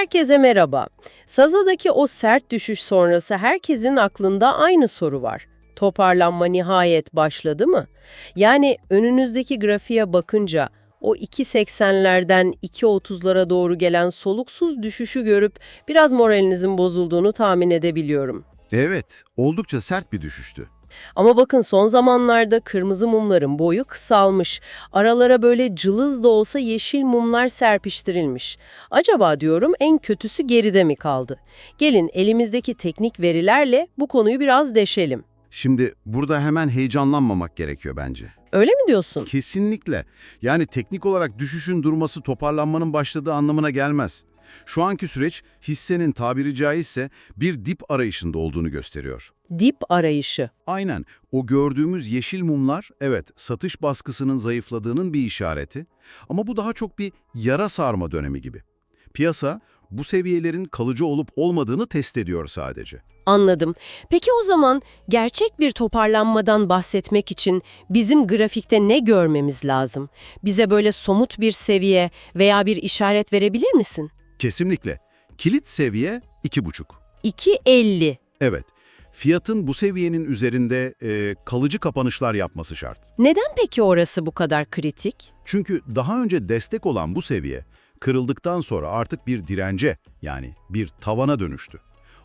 Herkese merhaba. Saza'daki o sert düşüş sonrası herkesin aklında aynı soru var. Toparlanma nihayet başladı mı? Yani önünüzdeki grafiğe bakınca o 2.80'lerden 2.30'lara doğru gelen soluksuz düşüşü görüp biraz moralinizin bozulduğunu tahmin edebiliyorum. Evet, oldukça sert bir düşüştü. Ama bakın son zamanlarda kırmızı mumların boyu kısalmış. Aralara böyle cılız da olsa yeşil mumlar serpiştirilmiş. Acaba diyorum en kötüsü geride mi kaldı? Gelin elimizdeki teknik verilerle bu konuyu biraz deşelim. Şimdi burada hemen heyecanlanmamak gerekiyor bence. Öyle mi diyorsun? Kesinlikle. Yani teknik olarak düşüşün durması toparlanmanın başladığı anlamına gelmez. Şu anki süreç hissenin tabiri caizse bir dip arayışında olduğunu gösteriyor. Dip arayışı. Aynen. O gördüğümüz yeşil mumlar, evet satış baskısının zayıfladığının bir işareti. Ama bu daha çok bir yara sarma dönemi gibi. Piyasa bu seviyelerin kalıcı olup olmadığını test ediyor sadece. Anladım. Peki o zaman gerçek bir toparlanmadan bahsetmek için bizim grafikte ne görmemiz lazım? Bize böyle somut bir seviye veya bir işaret verebilir misin? Kesinlikle. Kilit seviye 2,5. 2.50. Evet. Fiyatın bu seviyenin üzerinde e, kalıcı kapanışlar yapması şart. Neden peki orası bu kadar kritik? Çünkü daha önce destek olan bu seviye kırıldıktan sonra artık bir dirence yani bir tavana dönüştü.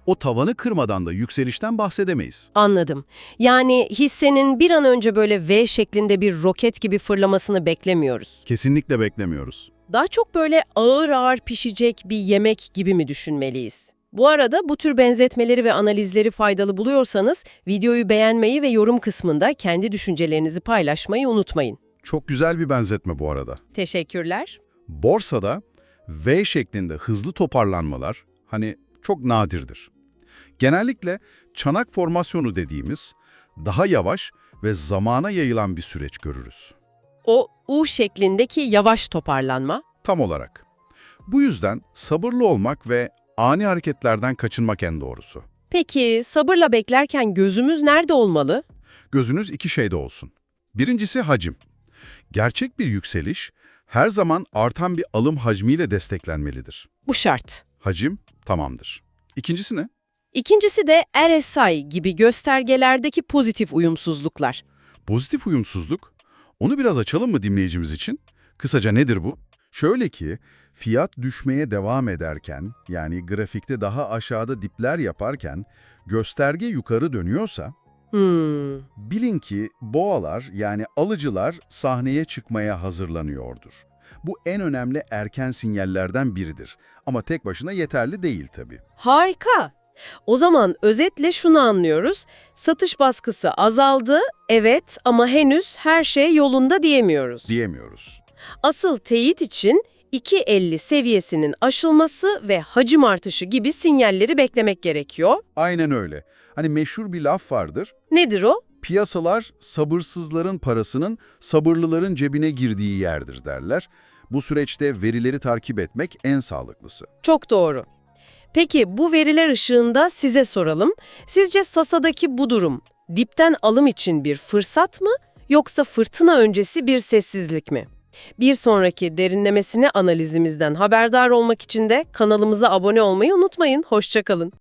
O tavanı kırmadan da yükselişten bahsedemeyiz. Anladım. Yani hissenin bir an önce böyle V şeklinde bir roket gibi fırlamasını beklemiyoruz. Kesinlikle beklemiyoruz. Daha çok böyle ağır ağır pişecek bir yemek gibi mi düşünmeliyiz? Bu arada bu tür benzetmeleri ve analizleri faydalı buluyorsanız videoyu beğenmeyi ve yorum kısmında kendi düşüncelerinizi paylaşmayı unutmayın. Çok güzel bir benzetme bu arada. Teşekkürler. Borsada V şeklinde hızlı toparlanmalar hani çok nadirdir. Genellikle çanak formasyonu dediğimiz daha yavaş ve zamana yayılan bir süreç görürüz. O U şeklindeki yavaş toparlanma Tam olarak. Bu yüzden sabırlı olmak ve ani hareketlerden kaçınmak en doğrusu. Peki sabırla beklerken gözümüz nerede olmalı? Gözünüz iki şeyde olsun. Birincisi hacim. Gerçek bir yükseliş her zaman artan bir alım hacmiyle desteklenmelidir. Bu şart. Hacim tamamdır. İkincisi ne? İkincisi de RSI gibi göstergelerdeki pozitif uyumsuzluklar. Pozitif uyumsuzluk. Onu biraz açalım mı dinleyicimiz için? Kısaca nedir bu? Şöyle ki, fiyat düşmeye devam ederken, yani grafikte daha aşağıda dipler yaparken, gösterge yukarı dönüyorsa, Hmm, bilin ki boğalar yani alıcılar sahneye çıkmaya hazırlanıyordur. Bu en önemli erken sinyallerden biridir. Ama tek başına yeterli değil tabii. harika. O zaman özetle şunu anlıyoruz. Satış baskısı azaldı, evet ama henüz her şey yolunda diyemiyoruz. Diyemiyoruz. Asıl teyit için 2.50 seviyesinin aşılması ve hacim artışı gibi sinyalleri beklemek gerekiyor. Aynen öyle. Hani meşhur bir laf vardır. Nedir o? Piyasalar sabırsızların parasının sabırlıların cebine girdiği yerdir derler. Bu süreçte verileri takip etmek en sağlıklısı. Çok doğru. Peki bu veriler ışığında size soralım. Sizce Sasa'daki bu durum dipten alım için bir fırsat mı yoksa fırtına öncesi bir sessizlik mi? Bir sonraki derinlemesine analizimizden haberdar olmak için de kanalımıza abone olmayı unutmayın. Hoşçakalın.